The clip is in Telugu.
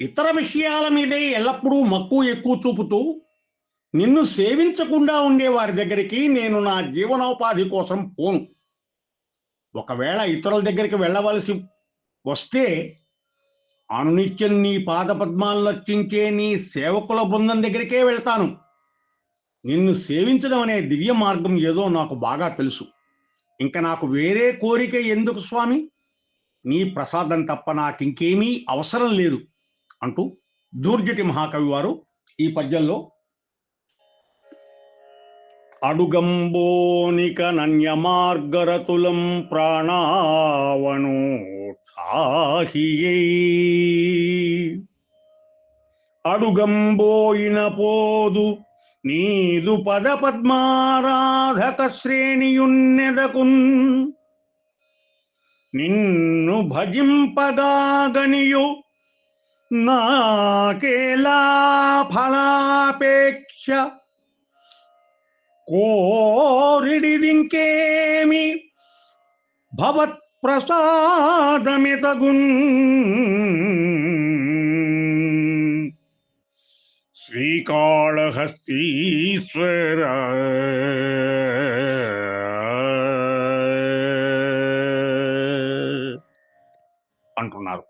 ఇతర విషయాల మీదే ఎల్లప్పుడూ మక్కువ ఎక్కువ చూపుతూ నిన్ను సేవించకుండా ఉండే వారి దగ్గరికి నేను నా జీవనోపాధి కోసం పోను. ఒకవేళ ఇతరుల దగ్గరికి వెళ్ళవలసి వస్తే అనునిత్యం నీ పాదపద్మాలను రక్షించే నీ సేవకుల బృందం దగ్గరికే వెళ్తాను. నిన్ను సేవించడం అనే దివ్య మార్గం ఏదో నాకు బాగా తెలుసు. ఇంకా నాకు వేరే కోరిక ఎందుకు స్వామి? నీ ప్రసాదం తప్ప నాకింకేమీ అవసరం లేదు. అంటూ దూర్జటి మహాకవి వారు ఈ పద్యంలో అడుగంబోనిక నన్య మార్గరతులం ప్రాణావను అడుగంబోయిన పోదు నీదు పద పద్మారాధక శ్రేణియున్నెదకున్ నిన్ను భజింపగాగనియు నాకేలా ఫలాపేక్ష కోరిడిదింకేమి భవత్ ప్రసాదమితగున్ శ్రీకాళహస్తీశ్వర అంటున్నారు